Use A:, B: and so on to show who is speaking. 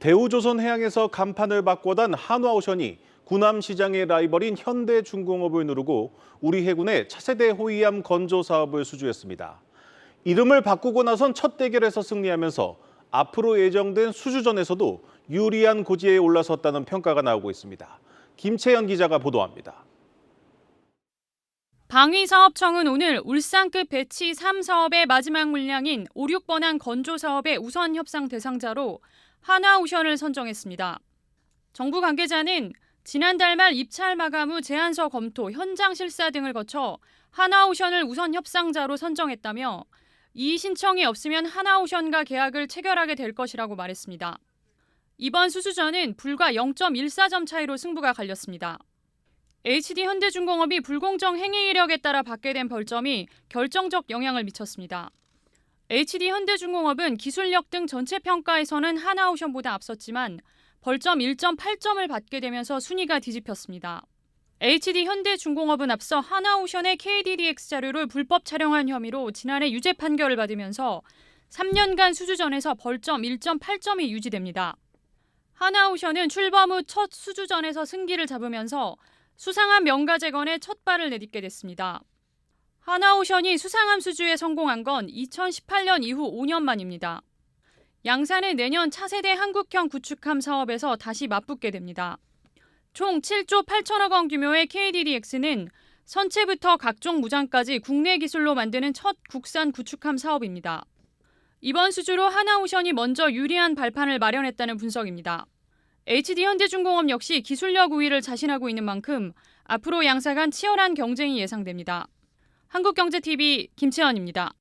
A: 대우조선 해양에서 간판을 바꿔단 한화오션이 구남시장의 라이벌인 현대중공업을 누르고 우리 해군의 차세대 호위함 건조 사업을 수주했습니다. 이름을 바꾸고 나선 첫 대결에서 승리하면서 앞으로 예정된 수주전에서도 유리한 고지에 올라섰다는 평가가 나오고 있습니다. 김채연 기자가 보도합니다.
B: 방위사업청은 오늘 울산급 배치 3사업의 마지막 물량인 5, 6번항 건조 사업의 우선 협상 대상자로 하나오션을 선정했습니다. 정부 관계자는 지난달 말 입찰 마감 후 제안서 검토, 현장 실사 등을 거쳐 하나오션을 우선 협상자로 선정했다며 이의 신청이 없으면 하나오션과 계약을 체결하게 될 것이라고 말했습니다. 이번 수주전은 불과 0.14점 차이로 승부가 갈렸습니다. HD 현대중공업이 불공정 행위 이력에 따라 받게 된 벌점이 결정적 영향을 미쳤습니다. HD 현대중공업은 기술력 등 전체 평가에서는 하나오션보다 앞섰지만 벌점 1.8점을 받게 되면서 순위가 뒤집혔습니다. HD 현대중공업은 앞서 하나오션의 KDDX 자료를 불법 촬영한 혐의로 지난해 유죄 판결을 받으면서 3년간 수주전에서 벌점 1.8점이 유지됩니다. 하나오션은 출범 후 첫 수주전에서 승기를 잡으면서 수상한 명가재건에 첫 발을 내딛게 됐습니다. 하나오션이 수상함 수주에 성공한 건 2018년 이후 5년 만입니다. 양산은 내년 차세대 한국형 구축함 사업에서 다시 맞붙게 됩니다. 총 7조 8천억 원 규모의 KDDX는 선체부터 각종 무장까지 국내 기술로 만드는 첫 국산 구축함 사업입니다. 이번 수주로 하나오션이 먼저 유리한 발판을 마련했다는 분석입니다. HD 현대중공업 역시 기술력 우위를 자신하고 있는 만큼 앞으로 양사 간 치열한 경쟁이 예상됩니다. 한국경제TV 김채연입니다.